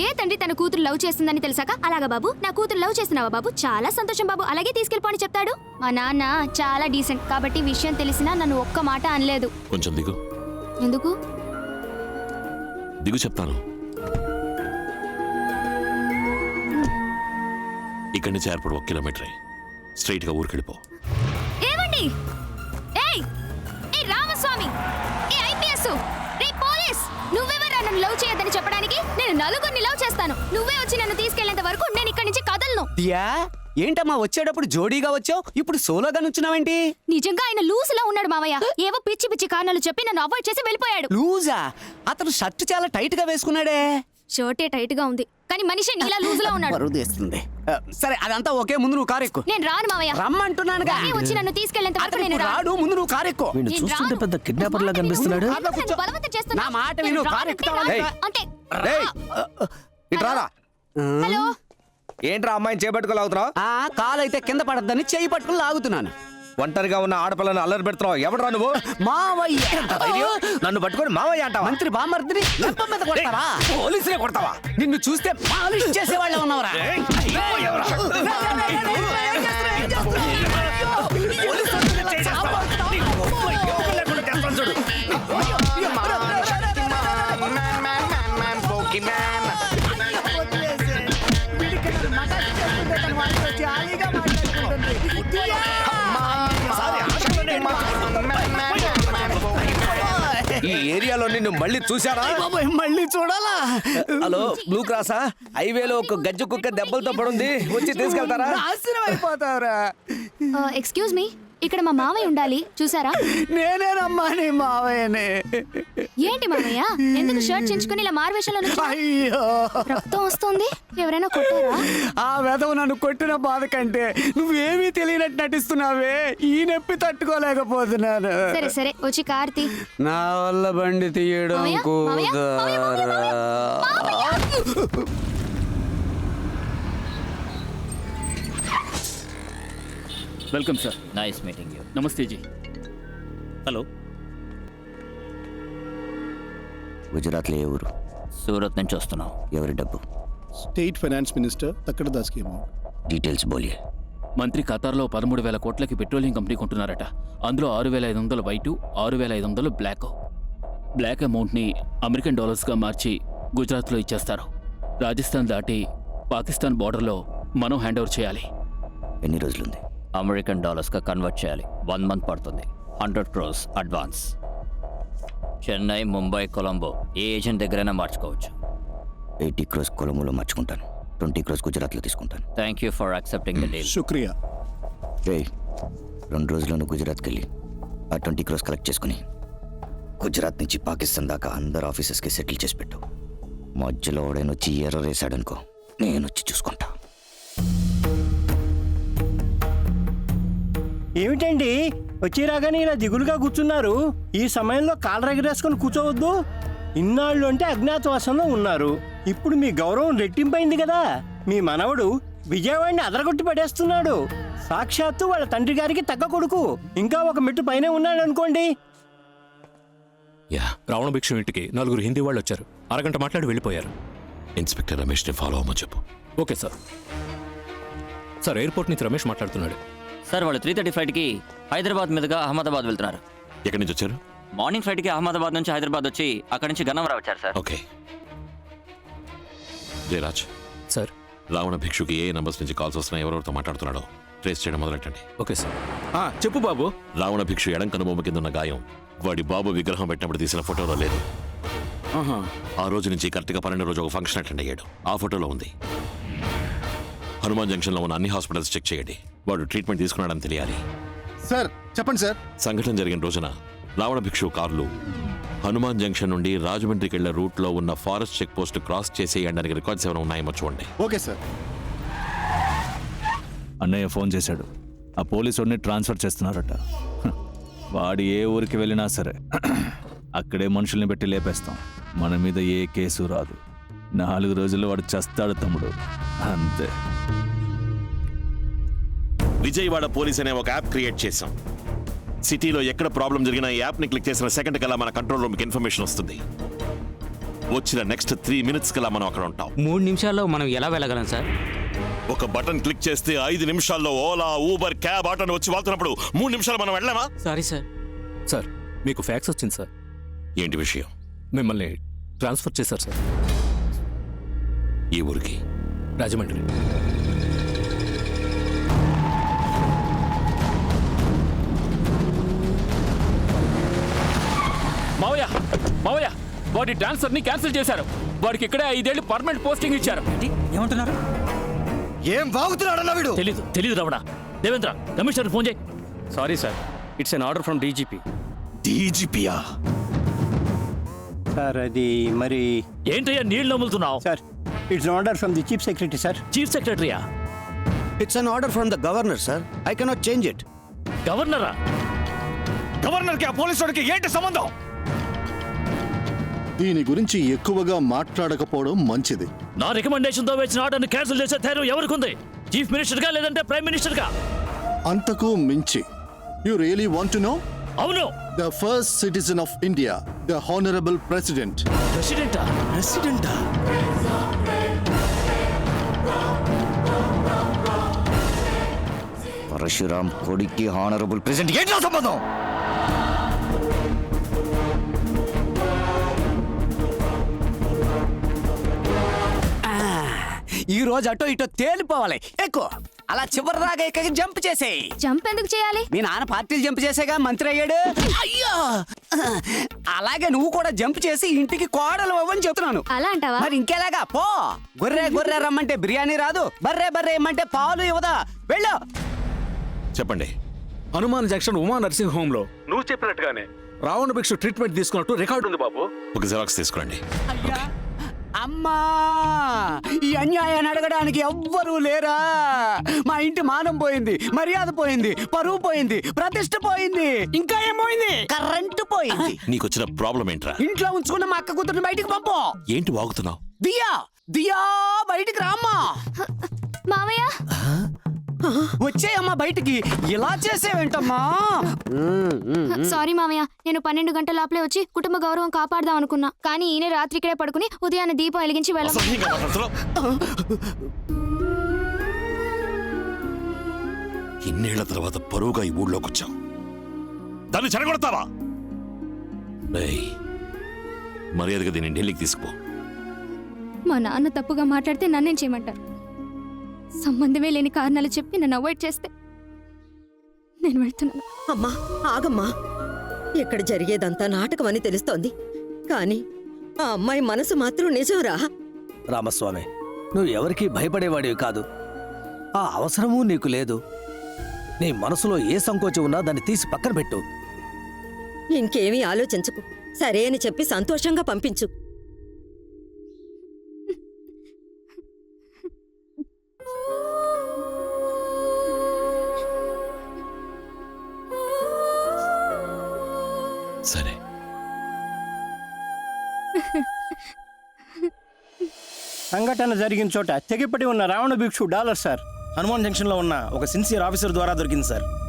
ఏ తండ్రి తన కూతురు లవ్ చేస్తుందని తెలిసాక? అలాగా బాబు నా కూతురు లవ్ చేస్తున్నావా బాబు? చాలా సంతోషం బాబు అలాగే తీసుకెళ్ళిపోని చెప్తాడు. మా నాన్న చాలా డీసెంట్ కాబట్టి విషయం తెలిసినా నన్ను ఒక్క మాట అనలేదు. కొంచెం దిగు. ఎందుకు? దిగు చెప్తాను. ఇక్కడి నుంచి ఎయిర్పోర్ట్ ఒక కిలోమీటరే. స్ట్రైట్గా ఊరికెళ్ళిపో. ఏమండి? ఏయ్! ఏ రామస్వామి! ఏ ఐపీఎస్ రే పోలీస్! నువ్వెవరు నన్ను లవ్ చెప్పడానికి నేను నలుగురిని లవ్ చేస్తాను. నువ్వే వచ్చి నన్ను తీసుకెళ్ళేంత వరకు నేను ఇక్కడి నుంచి కదలను. దియా ఏంటమ్మా వచ్చేటప్పుడు జోడీగా వచ్చావు? ఇప్పుడు సోలోగా నుంచున్నావేంటి? నిజంగా ఆయన లూసులో ఉన్నాడు మావయ్య. ఏవో పిచ్చి పిచ్చి కారణాలు చెప్పి నన్ను అవాయిడ్ చేసి వెళ్ళిపోయాడు. లూజా? అతను షర్ట్ చాలా టైట్గా వేసుకున్నాడే. షర్టే టైట్గా ఉంది. కానీ మనిషి నీలా ఉన్నాడు. బరువు తీస్తుంది ఆ, సరే అదంతా ఓకే ముందు నువ్వు కారు ఎక్కు నేను రాను మావయ్య. రమ్మంటున్నానుగా. కానీ వచ్చి నన్ను తీసుకెళ్ళేంత వరకు నేను రాడు ముందు నువ్వు కారు ఎక్కు వీడిని నేను చూస్తుంటే. పెద్ద కిడ్నాపర్ లా కనిపిస్తున్నాడు. నా మాట విను, కారు అంటే ఎక్కుతావా? హలో ఏంట్రా అమ్మాయిని చేపట్టుకోలేవుతున్నావు ఆ కాలు అయితే కింద పడద్దని చేయి పట్టుకుని లాగుతున్నాను ఒంటరిగా ఉన్న ఆడపిల్లని అల్లరి పెడుతున్నావు ఎవడరా నువ్వు మావయ్య నన్ను పట్టుకొని మావయ్య అంటావా మంత్రి బామర్దిని లెప్ప మీద కొడతావా పోలీసులే కొడతావా నిన్ను చూస్తే మాలిష్ చేసేవాళ్ళ ఉన్నవరా ఏరియాలో నిన్ను మళ్ళీ చూశారా బాబోయ్, మళ్ళీ చూడాలా? హలో బ్లూ క్రాసా? హైవేలో ఒక గజ్జు కుక్క దెబ్బలతో పడుంది. వచ్చి తీసుకెళ్తారా? నాశనం అయిపోతావురా. ఎక్స్క్యూజ్ మీ ఇక్కడ మా మావయ్య ఉండాలి. చూసారా? నేనేనమ్మా నీ మావయ్యనే. ఏంటి మావయ్య? ఎందుకు షర్ట్ చించుకుని ఇలా మారువేషంలో? అయ్యో. రక్తం వస్తుంది. ఎవరైనా కొట్టారా? ఆ వెధవ నన్ను కొట్టిన బాధ కంటే నువ్వేమీ తెలియనట్టు నటిస్తున్నావే. ఈ నొప్పి తట్టుకోలేకపోతున్నాను. సరే సరే. వచ్చి కార్తీ. నా వల్ల బండి తీయడం మావయ్య, మావయ్య, మావయ్య, మావయ్య, కుదరా welcome sir nice meeting you నమస్తే జీ. హలో గుజరాత్లో ఏ ఊరు? సూరత్ నుంచి వస్తున్నాం. ఎవరి డబ్బు? స్టేట్ ఫైనాన్స్ మినిస్టర్ తక్కడ దాస్కి అమౌంట్. డీటెయిల్స్ బోలియే మంత్రి ఖతార్లో పదమూడు వేల కోట్లకి పెట్రోలియం కంపెనీ కొంటున్నారట. అందులో ఆరు వేల ఐదు వందలు వైటు ఆరు వేల ఐదు వందలు బ్లాక్. బ్లాక్ అమౌంట్ని అమెరికన్ డాలర్స్గా మార్చి గుజరాత్లో ఇచ్చేస్తారు. రాజస్థాన్ దాటి పాకిస్తాన్ బార్డర్లో మనం హ్యాండ్ ఓవర్ చేయాలి. ఎన్ని రోజులుంది? అమెరికన్ డాలర్స్గా కన్వర్ట్ చేయాలి. వన్ మంత్ పడుతుంది. Hundred crores advance. Chennai Mumbai Colombo ఏ ఏజెంట్ దగ్గరైనా మార్చుకోవచ్చు. ఎయిటీ క్రోస్ కొలములో మార్చుకుంటాను. ట్వంటీ క్రోస్ గుజరాత్లో తీసుకుంటాను. Thank you for accepting the deal. శుక్రియా రే రెండు రోజుల్లోనూ గుజరాత్కి వెళ్ళి ఆ ట్వంటీ క్రోస్ కలెక్ట్ చేసుకుని గుజరాత్ నుంచి పాకిస్తాన్ దాకా అందరు ఆఫీసెస్కి సెటిల్ చేసి పెట్టు. మధ్యలో వాడైనా వచ్చి ఎర్ర వేసాడనుకో నేను వచ్చి చూసుకుంటా. ఏమిటండి? వచ్చి రాగానే ఇలా దిగులుగా కూర్చున్నారు. ఈ సమయంలో కాళ్ళ ఎగరేసుకొని కూర్చోవద్దు. ఇన్నాళ్ళు అంటే అజ్ఞాతవాసంలో ఉన్నారు. ఇప్పుడు మీ గౌరవం రెట్టింపైంది కదా. మీ మనవడు విజయవాడిని అదరగొట్టి పడేస్తున్నాడు. సాక్షాత్తు వాళ్ళ తండ్రి గారికి తగ్గ కొడుకు. ఇంకా ఒక మెట్టు పైనే ఉన్నాడు అనుకోండి యా. రావణ భిక్షం ఇంటికి నలుగురు హిందీ వాళ్ళు వచ్చారు. అరగంట మాట్లాడి వెళ్ళిపోయారు. ఇన్స్పెక్టర్ రమేష్ని ఫాలో అవ్వమని చెప్పు. Okay sir. సార్ ఎయిర్పోర్ట్ నుంచి రమేష్ మాట్లాడుతున్నాడు. సార్ వాళ్ళు త్రీ థర్టీ ఫ్లైట్కి హైదరాబాద్ మీదుగా అహ్మదాబాద్ వెళ్తున్నారు. ఎక్కడి నుంచి వచ్చారు? మార్నింగ్ ఫ్లైట్కి అహ్మదాబాద్ నుంచి హైదరాబాద్ వచ్చి అక్కడి నుంచి గన్నవరం వచ్చారు sir. Okay. Jayaraj sir. Ravana భిక్షుకి ఏ నంబర్స్ నుంచి కాల్స్ వస్తున్నాయి ఎవరెవరితో మాట్లాడుతున్నాడో ట్రేస్ చేయడం మొదలెట్టండి. Okay sir. చెప్పు బాబు. రావణ భిక్షు ఎడం కనుబొమ్మ కింద ఉన్న గాయం వాడి బాబు విగ్రహం పెట్టినప్పుడు తీసిన ఫోటోలో లేదు. ఆ రోజు నుంచి కరెక్ట్గా పన్నెండు రోజు ఒక ఫంక్షన్ అటెండ్ అయ్యాడు. ఆ ఫోటోలో ఉంది. హనుమాన్ జంక్షన్లో ఉన్న అన్ని హాస్పిటల్స్ చెక్ చేయండి. వాడు ట్రీట్మెంట్ తీసుకున్నాడని తెలియాలి. సార్ చెప్పండి సార్. సంఘటన జరిగిన రోజున రావణ భిక్షు కార్లు హనుమాన్ జంక్షన్ నుండి రాజమండ్రికి వెళ్ళే రూట్లో ఉన్న ఫారెస్ట్ చెక్ పోస్ట్ క్రాస్ చేసేయడానికి రికార్డ్స్ ఏమైనా ఉన్నాయేమో చూడండి. Okay sir. అన్నయ్య ఫోన్ చేశాడు. ఆ పోలీసుడిని ట్రాన్స్ఫర్ చేస్తున్నారట. హ, వాడు ఏ ఊరికి వెళ్ళినా సరే అక్కడే మనుషుల్ని పెట్టి లేపేస్తాం. మన మీద ఏ కేసు రాదు. నాలుగు రోజుల్లో వాడు చస్తాడు తమ్ముడు. అంతే. విజయవాడ పోలీస్ అనే ఒక యాప్ క్రియేట్ చేశాం. సిటీలో ఎక్కడ ప్రాబ్లం జరిగినా ఈ యాప్ని క్లిక్ చేసిన సెకండ్ కల్లా మన కంట్రోల్ రూమ్కి ఇన్ఫర్మేషన్ వస్తుంది. వచ్చిన నెక్స్ట్ త్రీ మినిట్స్ కల్లా మనం అక్కడ ఉంటాం. మూడు నిమిషాల్లో మనం ఎలా వెళ్ళగలం సార్? ఒక బటన్ క్లిక్ చేస్తే ఐదు నిమిషాల్లో ఓలా ఊబర్ క్యాబ్ ఆటోని వచ్చి వాళ్తున్నప్పుడు మూడు నిమిషాలు మనం వెళ్ళామా? Sorry sir. సార్ మీకు ఫ్యాక్స్ వచ్చింది సార్. ఏంటి విషయం? మిమ్మల్ని ట్రాన్స్ఫర్ చేశారు సార్. ఈ ఊరికి? రాజమండ్రి. మావయ్య వాడి ట్రాన్స్ఫర్ని క్యాన్సిల్ చేశారు. వాడికి ఇక్కడే ఐదేళ్ళు పర్మనెంట్ పోస్టింగ్ ఇచ్చారు. ఏమంటున్నారు? ఏం బాగుతున్నాడన్నా వీడు? తెలీదు తెలీదు రమణ. దేవేంద్ర కమిషనర్ ఫోన్ చేయి. Sorry sir it's an order from DGP డీజీపీయా sir అది మరి ఏంటయ్యా నీళ్ళు నమ్ములుతున్నావు sir it's order from the chief secretary sir. Chief సెక్రటరీయా it's an order from the governor sir I cannot change it గవర్నరా గవర్నర్కి ఆ పోలీసు వాడికి ఏంటి సంబంధం? దీని గురించి ఎక్కువగా మాట్లాడకపోవడం మంచిది. నా రికమెండేషన్తో వచ్చిన ఆర్డర్ని క్యాన్సిల్ చేసే ధైర్యం ఎవరికి ఉంది చీఫ్ మినిస్టర్గా లేదంటే ప్రైమ్ మినిస్టర్గా అంతకు మించి. You really want to know అవును. The first citizen of India the honourable president ప్రెసిడెంటా ప్రెసిడెంటా పరశురాం కొడుక్కి హానరబుల్ ప్రెసిడెంట్ ఏంటి నా సంబంధం? ఈ రోజు అటో ఇటో తేలిపోవాలి. ఎక్కువ. అలా చివరి దాకా ఎక్కడికి జంప్ చేసేయి. జంప్ ఎందుకు చేయాలి? మీ నాన్న పార్టీలు జంప్ చేసేగా? మంత్రి అయ్యాడు? అయ్యో! అలాగే నువ్వు కూడా జంప్ చేసి ఇంటికి కోడలు అవ్వని చెప్తున్నాను. అలా అంటావా? మరి ఇంకెలాగా? పో! గొర్రె గొర్రె రమ్మంటే బిర్యానీ రాదు. బర్రె బర్రె ఇమ్మంటే పాలు ఇవ్వదా? వెళ్ళు! చెప్పండి. హనుమాన్ జంక్షన్ ఉమా నర్సింగ్ హోమ్లో నువ్వు చెప్పినట్టుగానే. రావణ భిక్షు ట్రీట్మెంట్ తీసుకున్నట్టు రికార్డు ఉంది బాబు. ఒక జిరాక్స్ తీసుకురండి. అయ్యా! అమ్మా ఈ అన్యాయాన్ని అడగడానికి ఎవ్వరూ లేరా? మా ఇంటి మానం పోయింది మర్యాద పోయింది పరువు పోయింది ప్రతిష్ట పోయింది. ఇంకా ఏం పోయింది? కరెంటు పోయింది. నీకు వచ్చిన ప్రాబ్లం ఏంట్రా? ఇంట్లో ఉంచుకున్న మా అక్క కూతుర్ని బయటికి పంపు. ఏంటి వాగుతున్నావు? దియా దియా బయటికి రామ్మా. మావయ్య వచ్చేయమ్మా బయటికి. ఇలా చేసేవేంటమ్మా? సారీ మావయ్య నేను పన్నెండు గంటల లోపలే వచ్చి కుటుంబ గౌరవం కాపాడదాం అనుకున్నా. కానీ ఈయన రాత్రి ఇక్కడే పడుకుని ఉదయాన్నే దీపం వెలిగించి వెళ్ళ అసహ్యంగా మాట్లాడుతున్నావు ఇన్నేళ్ళ తర్వాత పరువుగా ఈ ఊళ్ళోకి వచ్చాం దాన్ని చెడగొడతావా ఏయ్, మర్యాదగా దీన్ని ఢిల్లీకి తీసుకుపో. మా నాన్న తప్పుగా మాట్లాడితే నన్నేం చేయమంటారు? సంబంధమే లేని కారణాలు చెప్పి నన్ను అవాయిడ్ చేస్తే నేను వెళ్తున్నాను. అమ్మా ఆగమ్మా. ఇక్కడ జరిగేదంతా నాటకం అని తెలుస్తోంది. కానీ ఆ అమ్మాయి మనసు మాత్రం నిజంరా? రామస్వామి నువ్వు ఎవరికీ భయపడేవాడివి కాదు. ఆ అవసరమూ నీకు లేదు. నీ మనసులో ఏ సంకోచం ఉన్నా దాన్ని తీసి పక్కన పెట్టు. ఇంకేమీ ఆలోచించకు. సరే అని చెప్పి సంతోషంగా పంపించు. సరే. సంఘటన జరిగిన చోట తెగిపడి ఉన్న రావణ భిక్షు డాలర్ సార్. హనుమాన్ జంక్షన్లో ఉన్న ఒక సిన్సియర్ ఆఫీసర్ ద్వారా దొరికింది సార్.